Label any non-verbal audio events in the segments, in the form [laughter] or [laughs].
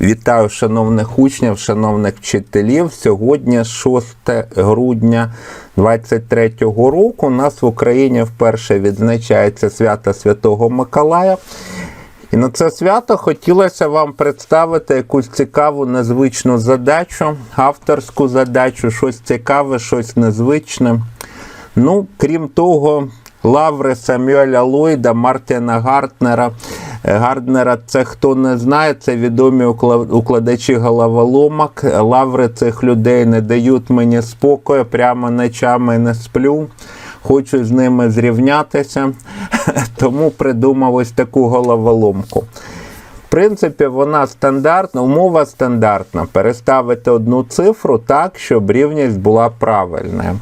Вітаю шановних учнів, шановних вчителів. Сьогодні 6 грудня 2023 року. У нас в Україні вперше відзначається свято Святого Миколая. І на це свято хотілося вам представити якусь цікаву незвичну задачу, авторську задачу, щось цікаве, щось незвичне. Ну, крім того, лаври Самюеля Ллойда, Мартіна Гартнера. Гарднера, це хто не знає, це відомі укладачі головоломок. Лаври цих людей не дають мені спокою, прямо ночами не сплю. Хочу з ними зрівнятися, [laughs] тому придумав ось таку головоломку. В принципі, вона стандартна, умова стандартна. Переставити одну цифру так, щоб рівність була правильною.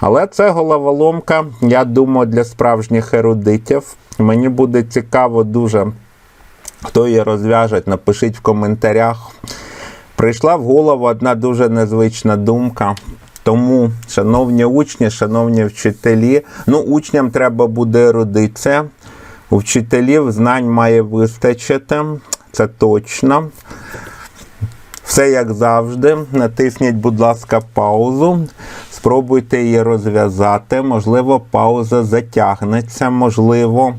Але це головоломка, я думаю, для справжніх ерудитів. Мені буде цікаво дуже, хто її розв'яже, напишіть в коментарях. Прийшла в голову одна дуже незвична думка. Тому, шановні учні, шановні вчителі, ну, учням треба буде родитися. У вчителів знань має вистачити, це точно. Все як завжди. Натисніть, будь ласка, паузу. Спробуйте її розв'язати. Можливо, пауза затягнеться, можливо.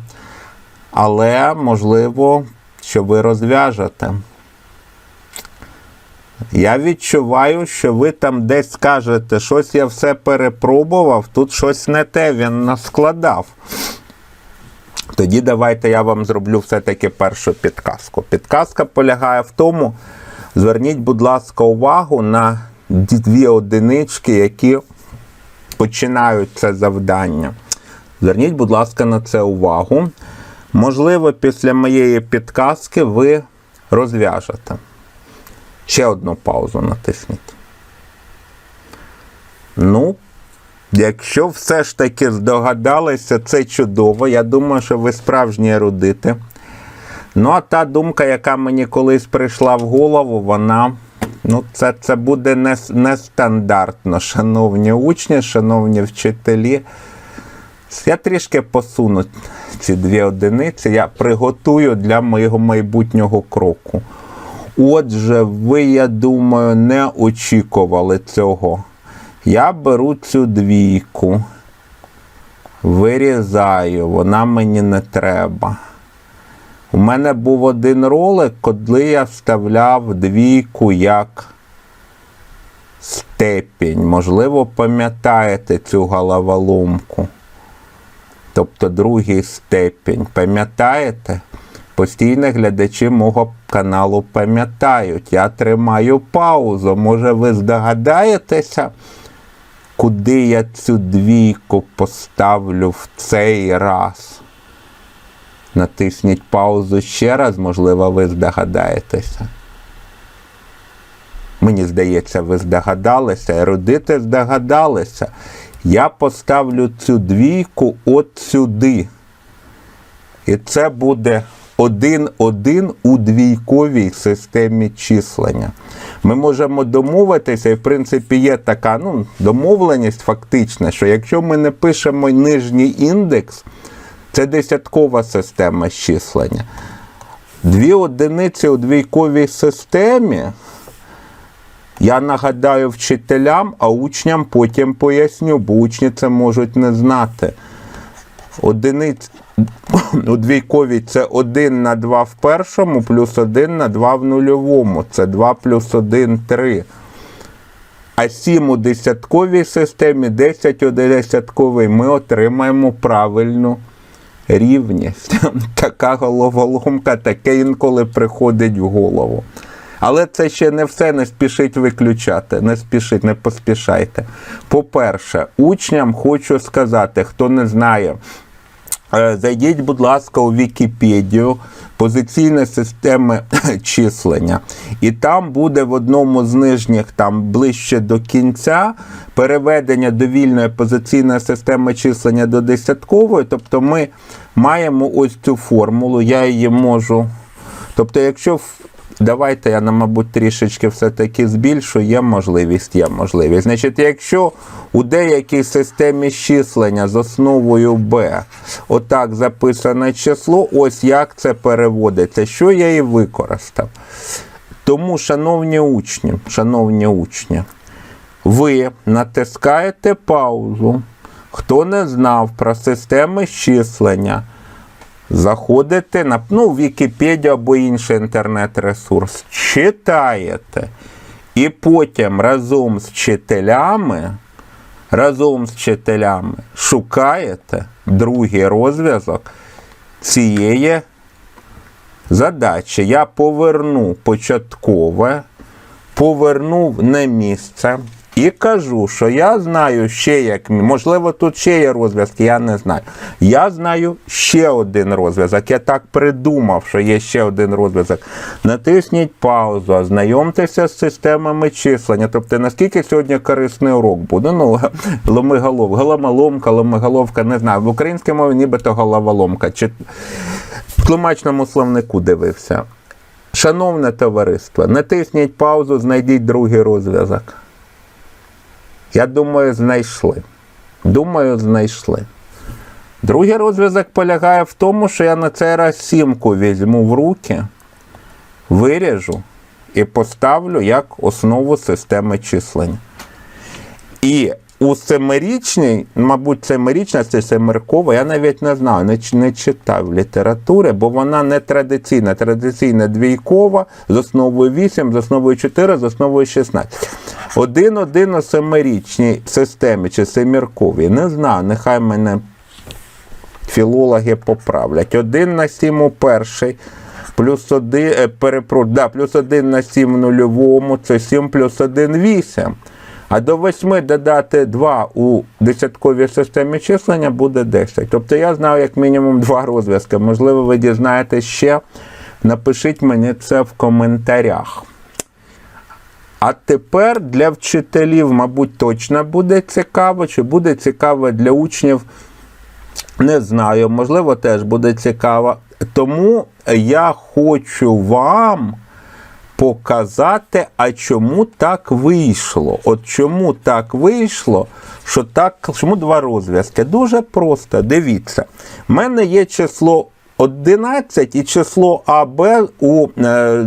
Але можливо, що ви розв'яжете. Я відчуваю, що ви там десь скажете, щось я все перепробував, тут щось не те він наскладав. Тоді давайте я вам зроблю все-таки першу підказку. Підказка полягає в тому, зверніть, будь ласка, увагу на дві одинички, які починають це завдання. Зверніть, будь ласка, на це увагу. Можливо, після моєї підказки ви розв'яжете. Ще одну паузу натисніть. Ну, якщо все ж таки здогадалися, це чудово. Я думаю, що ви справжні ерудити. Ну, а та думка, яка мені колись прийшла в голову, вона. Ну, це, це буде не- нестандартно, шановні учні, шановні вчителі. Я трішки посуну ці дві одиниці. Я приготую для моєго майбутнього кроку. Отже, ви, я думаю, не очікували цього. Я беру цю двійку, вирізаю, вона мені не треба. У мене був один ролик, коли я вставляв двійку як степінь. Можливо, пам'ятаєте цю головоломку. Тобто другий степінь. Пам'ятаєте? Постійні глядачі мого каналу пам'ятають. Я тримаю паузу. Може, ви здогадаєтеся, куди я цю двійку поставлю в цей раз? Натисніть паузу ще раз, можливо, ви здогадаєтеся. Мені здається, ви здогадалися, ерудити здогадалися. Я поставлю цю двійку от сюди. І це буде 1-1 у двійковій системі числення. Ми можемо домовитися, і в принципі є така ну, домовленість фактична, що якщо ми не пишемо нижній індекс, це десяткова система числення. Дві одиниці у двійковій системі. Я нагадаю вчителям, а учням потім поясню, бо учні це можуть не знати. Одиниць у двійковій це 1 на 2 в першому, плюс 1 на 2 в нульовому. Це 2 плюс 1 3. А 7 у десятковій системі, 10 у десятковій ми отримаємо правильну рівність. Така головоломка, таке інколи приходить в голову. Але це ще не все, не спішіть виключати, не спішіть, не поспішайте. По-перше, учням хочу сказати, хто не знає, зайдіть, будь ласка, у Вікіпедію позиційні системи [clears throat] числення. І там буде в одному з нижніх, там ближче до кінця, переведення довільної позиційної системи числення до десяткової. Тобто ми маємо ось цю формулу, я її можу. Тобто, якщо Давайте я, мабуть, трішечки все-таки збільшу, є можливість, є можливість. Значить, якщо у деякій системі числення з основою b отак записане число, ось як це переводиться, що я і використав. Тому, шановні учні, шановні учні, ви натискаєте паузу. Хто не знав про системи щислення, заходите на ну, Вікіпедію або інший інтернет-ресурс, читаєте. І потім разом з вчителями, разом з вчителями шукаєте другий розв'язок цієї задачі. Я поверну початкове, повернув на місце і кажу, що я знаю ще як, можливо, тут ще є розв'язки, я не знаю. Я знаю ще один розв'язок. Я так придумав, що є ще один розв'язок. Натисніть паузу, ознайомтеся з системами числення. Тобто, наскільки сьогодні корисний урок буде? Ну, ломиголов, головоломка, ломиголовка, не знаю. В українській мові нібито головоломка. Чи в тлумачному словнику дивився. Шановне товариство, натисніть паузу, знайдіть другий розв'язок. Я думаю, знайшли. Думаю, знайшли. Другий розв'язок полягає в тому, що я на цей раз сімку візьму в руки, виріжу і поставлю як основу системи числення. І у семирічній, мабуть, семирічна це семеркова, я навіть не знаю, не, не читав літератури, бо вона не традиційна. Традиційна двійкова з основою 8, з основою 4, з основою 16. Один-один у семирічній системі чи семірковій. Не знаю, нехай мене філологи поправлять. Один на 7 у перший. Плюс 1, е, перепро, да, плюс 1 на 7 в нульовому, це 7 плюс 1 8. А до 8 додати 2 у десятковій системі числення буде 10. Тобто я знаю як мінімум два розв'язки. Можливо, ви дізнаєтесь ще. Напишіть мені це в коментарях. А тепер для вчителів, мабуть, точно буде цікаво, чи буде цікаво для учнів не знаю, можливо, теж буде цікаво. Тому я хочу вам показати, а чому так вийшло. От чому так вийшло, що так, чому два розв'язки? Дуже просто. Дивіться, в мене є число 11 і число АБ у е,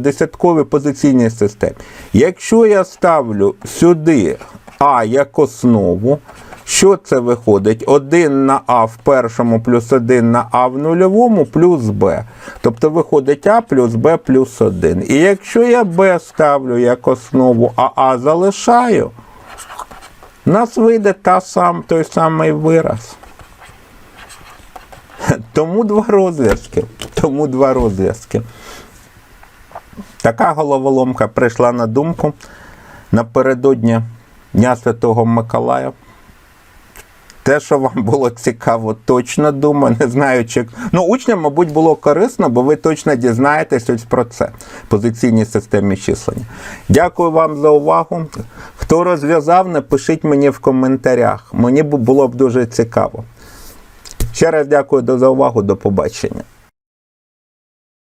десятковій позиційній системі. Якщо я ставлю сюди А як основу, що це виходить? 1 на А в першому плюс 1 на А в нульовому плюс Б. Тобто виходить А плюс Б плюс 1. І якщо я Б ставлю як основу, а А залишаю, у нас вийде та сам, той самий вираз. Тому два розв'язки. Тому два розв'язки. Така головоломка прийшла на думку напередодні Дня Святого Миколая. Те, що вам було цікаво, точно думаю. Не знаю, чи. Ну, учням, мабуть, було корисно, бо ви точно дізнаєтесь ось про це. Позиційній системі числення. Дякую вам за увагу. Хто розв'язав, напишіть мені в коментарях. Мені було б дуже цікаво. Ще раз дякую за увагу. До побачення.